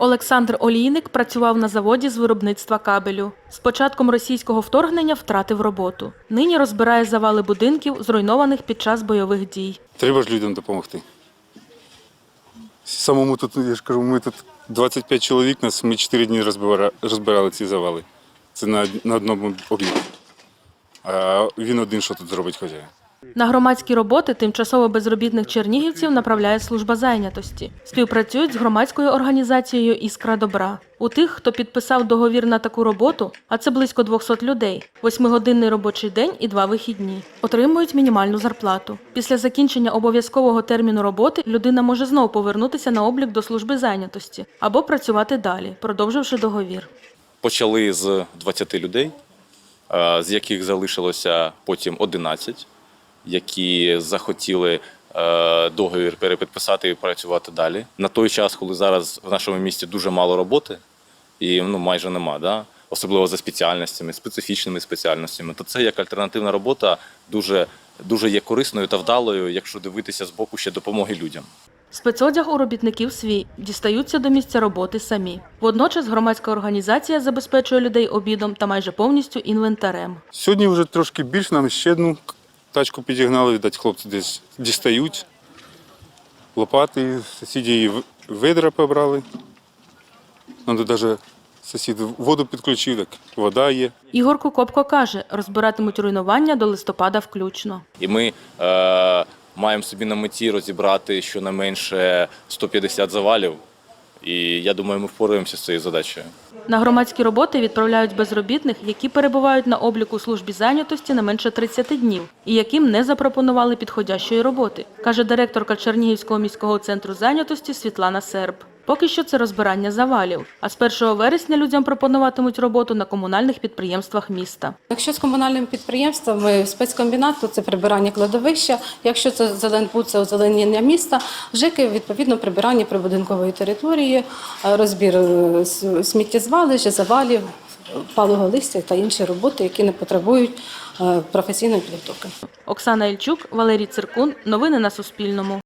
Олександр Олійник працював на заводі з виробництва кабелю. З початком російського вторгнення втратив роботу. Нині розбирає завали будинків, зруйнованих під час бойових дій. Треба ж людям допомогти. Самому тут, я ж кажу, ми тут 25 чоловік, нас ми 4 дні розбира- розбирали ці завали. Це на, на одному об'єкті. А він один що тут зробить хазяїн. На громадські роботи тимчасово безробітних чернігівців направляє служба зайнятості. Співпрацюють з громадською організацією Іскра добра. У тих, хто підписав договір на таку роботу, а це близько 200 людей, восьмигодинний робочий день і два вихідні, отримують мінімальну зарплату. Після закінчення обов'язкового терміну роботи людина може знову повернутися на облік до служби зайнятості або працювати далі, продовживши договір. Почали з 20 людей, з яких залишилося потім 11, які захотіли е, договір перепідписати і працювати далі. На той час, коли зараз в нашому місті дуже мало роботи, і ну, майже нема, да? особливо за спеціальностями, специфічними спеціальностями, то це як альтернативна робота дуже, дуже є корисною та вдалою, якщо дивитися з боку ще допомоги людям. Спецодяг у робітників свій дістаються до місця роботи самі. Водночас громадська організація забезпечує людей обідом та майже повністю інвентарем. Сьогодні вже трошки більш нам ще одну тачку підігнали, видать, хлопці десь дістають. Лопати, сусіді в- ведра побрали. Надо навіть сусід воду підключив, так вода є. Ігор Кукопко каже, розбиратимуть руйнування до листопада включно. І ми е, маємо собі на меті розібрати щонайменше 150 завалів. І я думаю, ми впораємося з цією задачею. На громадські роботи відправляють безробітних, які перебувають на обліку службі зайнятості не менше 30 днів і яким не запропонували підходящої роботи, каже директорка Чернігівського міського центру зайнятості Світлана Серб. Поки що це розбирання завалів. А з 1 вересня людям пропонуватимуть роботу на комунальних підприємствах міста. Якщо з комунальними підприємствами спецкомбінат, то це прибирання кладовища. Якщо це зеленбуд, це озеленення міста, ЖЕКи, відповідно, прибирання прибудинкової території, е, розбір е, сміттєзвалищ, завалів, палого листя та інші роботи, які не потребують е, професійної підготовки. Оксана Ільчук, Валерій Циркун. Новини на Суспільному.